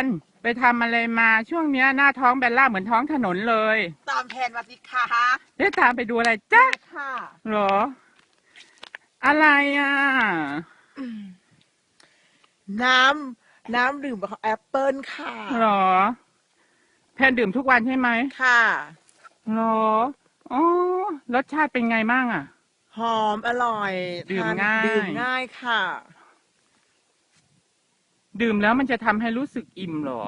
นไปทำอะไรมาช่วงเนี้ยหน้าท้องแบนล่าเหมือนท้องถนนเลย ตามแผนมาสิคะได้ตามไปดูอะไรจ๊ะค่ะ เหรอ อะไรอะ น้ำน้ำดื่มของแอปเปิลค่ะ เหรอ แพนดื่มทุกวันใช่ไหมค่ะ เหรออ๋อรสชาติเป็นไงมั่งอะ หอมอร่อยดื่มทนง่าย ดื่มง่ายค่ะ ดื่มแล้วมันจะทำให้รู้สึกอิ่มเหรอ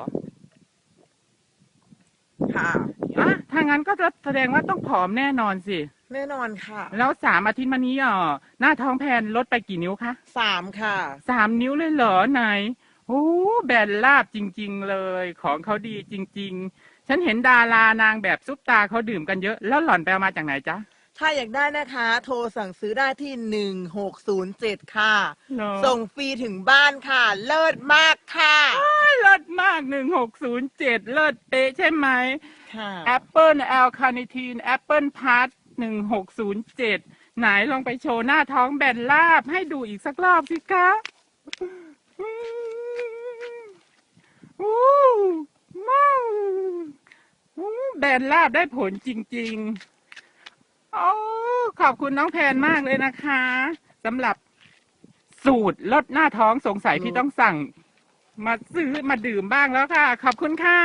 ค่ะ อะถ้างั้นก็จะแสดงว่าต้องผอมแน่นอนสิ แน่นอนค่ะแล้วสามอาทิตย์มานี้อะหน้าท้องแพนลดไปกี่นิ้วคะสามค่ะ สามนิ้วเลยเหรอไหนโอ้แบนลาบจริง ๆ เลย ของเขาดีจริง ๆ ฉันเห็นดารานางแบบซุปตาเขาดื่มกันเยอะ แล้วหล่อนไปเอามาจากไหนจ๊ะ ถ้าอยากได้นะคะ โทรสั่งซื้อได้ที่หนึ่งหกศูนย์เจ็ดค่ะเหรอส่งฟรีถึงบ้านค่ะ เลิศมากค่ะเลิศมากหนึ่งหกศูนย์เจ็ดเลิศเป๊ะใช่ไหมค่ะแอปเปิลแอลคาเนทีนแอปเปิลพาร์ทหนึ่งหกศูนย์เจ็ดไหนลองไปโชว์หน้าท้องแบนลาบให้ดูอีกสักรอบสิคะอืมอู้ว้าวอู้แบนลาบได้ผลจริง ๆ โอ้ขอบคุณน้องแพนมากเลยนะคะสำหรับสูตรลดหน้าท้องสงสัยพี่ต้องสั่ง มาซื้อมาดื่มบ้างแล้วค่ะ ขอบคุณค่ะ